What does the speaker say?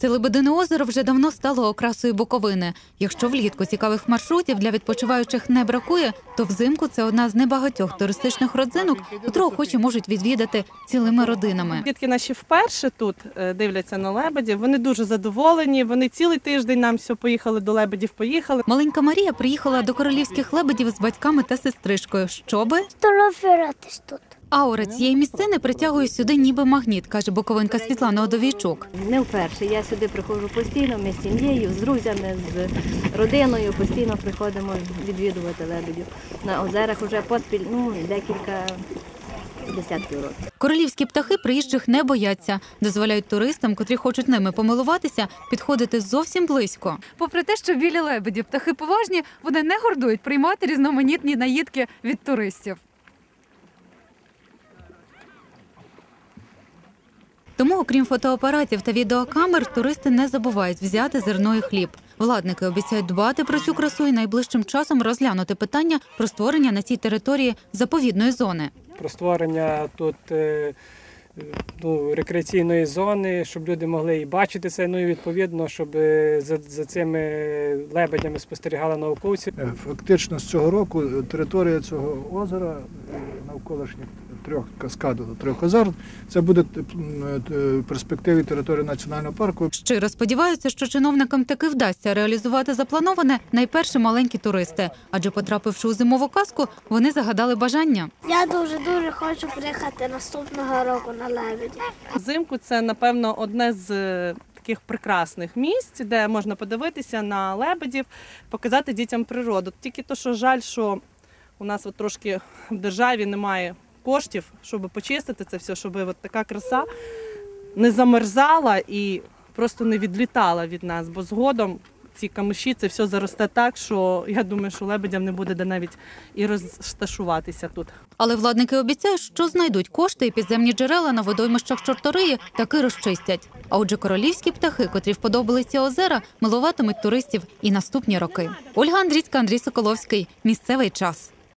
Це Лебедине озеро вже давно стало окрасою Буковини. Якщо влітку цікавих маршрутів для відпочиваючих не бракує, то взимку це одна з небагатьох туристичних родзинок, котру охочі можуть відвідати цілими родинами. Дітки наші вперше тут е, дивляться на лебедів. Вони дуже задоволені. Вони цілий тиждень нам все поїхали до лебедів. Поїхали. Маленька Марія приїхала до королівських лебедів з батьками та сестричкою, щоби фотографуватись тут. Аура цієї місцини притягує сюди ніби магніт, каже буковинка Світлана Одовійчук. Не вперше. Я сюди приходжу постійно. Ми з сім'єю, з друзями, з родиною постійно приходимо відвідувати лебедів. На озерах вже поспіль ну, декілька десятків років. Королівські птахи приїжджих не бояться, дозволяють туристам, котрі хочуть ними помилуватися, підходити зовсім близько. Попри те, що білі лебеді птахи поважні, вони не гордують приймати різноманітні наїдки від туристів. Тому, окрім фотоапаратів та відеокамер, туристи не забувають взяти зерно і хліб. Владники обіцяють дбати про цю красу і найближчим часом розглянути питання про створення на цій території заповідної зони. про створення тут е, ну, рекреаційної зони, щоб люди могли і бачити це. Ну і відповідно, щоб е, за, за цими лебедями спостерігали науковці. Е, Фактично з цього року е, територія цього озера, навколишніх трьох каскаду, трьох озер, це буде в перспективі території національного парку. Щиро сподіваються, що чиновникам таки вдасться реалізувати заплановане найперше маленькі туристи, адже потрапивши у зимову казку, вони загадали бажання. Я дуже дуже хочу приїхати наступного року на лебеді. Взимку це, напевно, одне з е, таких прекрасних місць, де можна подивитися на лебедів, показати дітям природу. Тільки то, що жаль, що у нас от трошки в державі немає коштів, щоб почистити це все, щоб от така краса не замерзала і просто не відлітала від нас, бо згодом. Ці камиші це все заросте так, що я думаю, що лебедям не буде де навіть і розташуватися тут. Але владники обіцяють, що знайдуть кошти і підземні джерела на водоймищах Чорториї таки розчистять. А отже, королівські птахи, котрі вподобали ці озера, милуватимуть туристів і наступні роки. Ольга Андрійська, Андрій Соколовський. Місцевий час.